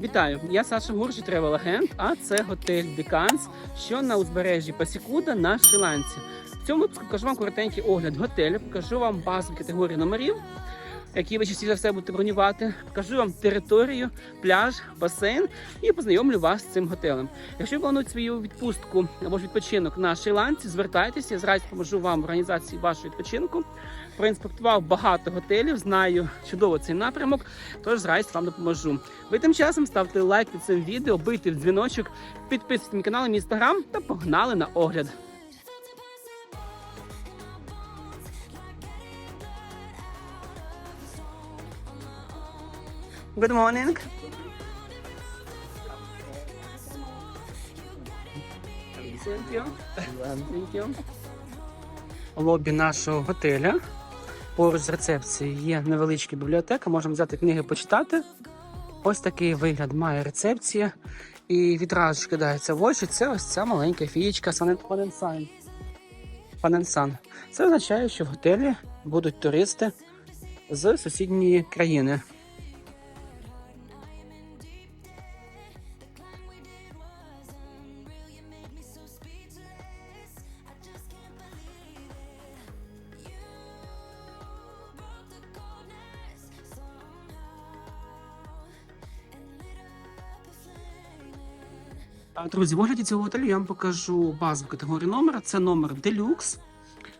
Вітаю! Я Саша Гуржі, тревел агент, а це готель Деканс, що на узбережжі Пасікуда на Шрі-Ланці. В цьому випуску покажу вам коротенький огляд готелю, покажу вам базові категорії номерів, які ви частіше за все будете бронювати. Покажу вам територію, пляж, басейн і познайомлю вас з цим готелем. Якщо ви плануєте свою відпустку або ж відпочинок на Шрі-Ланці, звертайтеся, я зразу поможу вам в організації вашого відпочинку. Проінспектував багато готелів, знаю чудово цей напрямок, тож зразу вам допоможу. Ви тим часом ставте лайк під цим відео, бийте в дзвіночок, підписуйтесь на канал, на мій інстаграм та погнали на огляд. Good morning. Thank you. Thank you. Лобі нашого готеля. Поруч з рецепцією є невеличка бібліотека, можемо взяти книги почитати. Ось такий вигляд має рецепція. І відразу ж кидається в очі. Це ось ця маленька фієчка Паненсан. Паненсан. Це означає, що в готелі будуть туристи з сусідньої країни. Друзі, в огляді цього готелю я вам покажу базову категорію номера. Це номер Deluxe.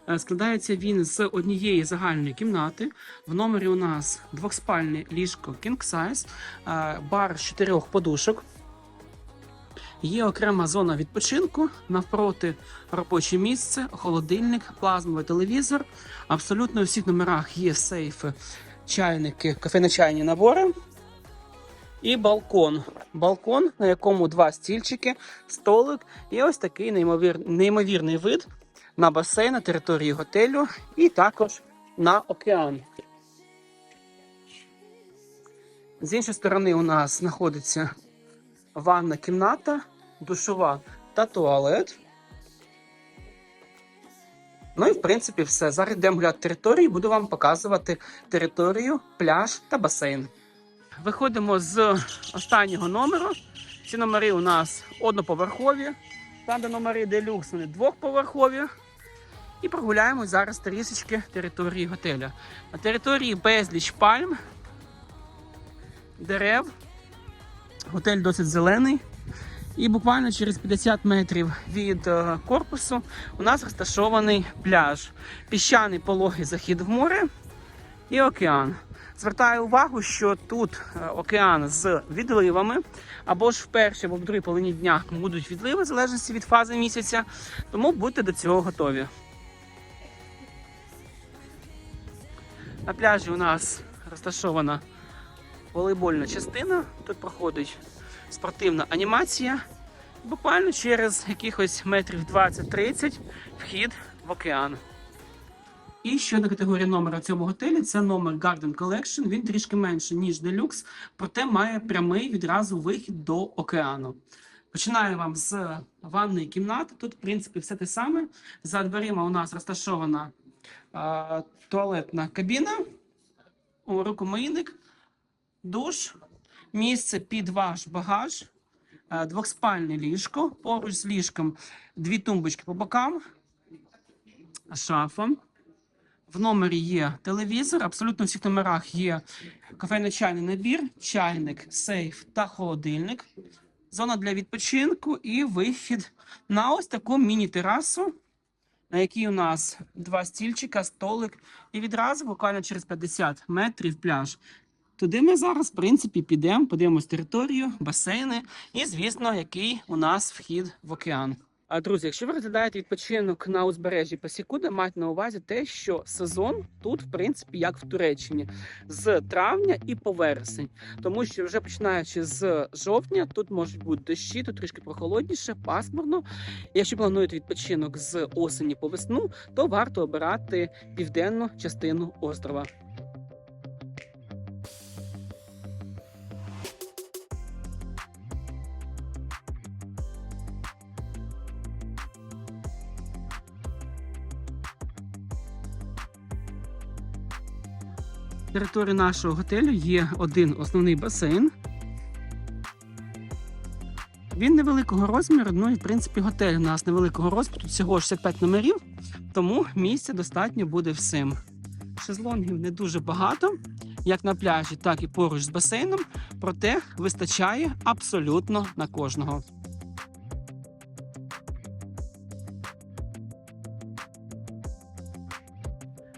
Е, Складається він з однієї загальної кімнати. В номері у нас двохспальне ліжко King Size, е, бар з чотирьох подушок. Є окрема зона відпочинку, навпроти робоче місце, холодильник, плазмовий телевізор. Абсолютно у всіх номерах є сейфи, чайники, кофейно-чайні набори. І балкон. Балкон, на якому два стільчики, столик і ось такий неймовір... неймовірний вид на басейн на території готелю і також на океан. З іншої сторони, у нас знаходиться ванна кімната, душова та туалет. Ну і в принципі все. Зараз йдемо гуляти територію, буду вам показувати територію, пляж та басейн. Виходимо з останнього номеру. Ці номери у нас одноповерхові. Там, де номери делюкс, вони двохповерхові. І прогуляємо зараз трішечки території готеля. На території безліч пальм, дерев. Готель досить зелений. І буквально через 50 метрів від е, корпусу у нас розташований пляж. Піщаний пологий захід в море і океан. Звертаю увагу, що тут е, океан з відливами, або ж в першій або в другій половині дня будуть відливи, в залежності від фази місяця, тому будьте до цього готові. На пляжі у нас розташована волейбольна частина. Тут проходить спортивна анімація. Буквально через якихось метрів 20-30 вхід в океан. І ще одна категорія номера в цьому готелі це номер Garden Collection. Він трішки менше, ніж Deluxe, проте має прямий відразу вихід до океану. Починаю вам з ванної кімнати. Тут, в принципі, все те саме. За дверима у нас розташована а, туалетна кабіна, рукомийник, душ, місце під ваш багаж, а, двохспальне ліжко. Поруч з ліжком дві тумбочки по бокам, шафа. В номері є телевізор, абсолютно в всіх номерах є кофейно-чайний набір, чайник, сейф та холодильник, зона для відпочинку і вихід на ось таку міні-терасу, на якій у нас два стільчика, столик, і відразу буквально через 50 метрів пляж. Туди ми зараз, в принципі, підемо, подивимось територію, басейни і, звісно, який у нас вхід в океан. Друзі, якщо ви розглядаєте відпочинок на узбережжі Пасікуда, майте на увазі те, що сезон тут, в принципі, як в Туреччині, з травня і по вересень, тому що вже починаючи з жовтня, тут можуть бути дощі, тут трішки прохолодніше, пасмурно. Якщо плануєте відпочинок з осені по весну, то варто обирати південну частину острова. Території нашого готелю є один основний басейн. Він невеликого розміру, ну і в принципі готель у нас невеликого розміру, тут всього 65 номерів, тому місця достатньо буде всім. Шезлонгів не дуже багато, як на пляжі, так і поруч з басейном, проте вистачає абсолютно на кожного.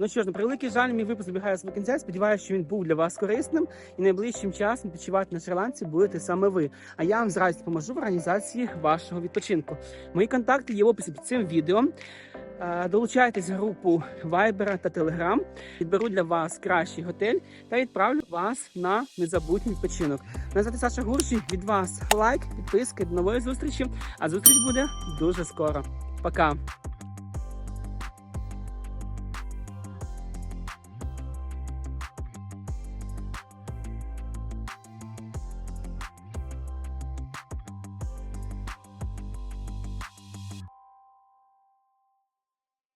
Ну що ж, на превеликий жаль, мій випуск добігає свого кінця. Сподіваюся, що він був для вас корисним і найближчим часом відпочивати на Шри-Ланці будете саме ви. А я вам зразу допоможу в організації вашого відпочинку. Мої контакти є в описі під цим відео. Долучайтесь в групу Viber та Telegram. Відберу для вас кращий готель та відправлю вас на незабутній відпочинок. Мене звати Саша Гурші. Від вас лайк, підписки. До нової зустрічі. А зустріч буде дуже скоро. Пока.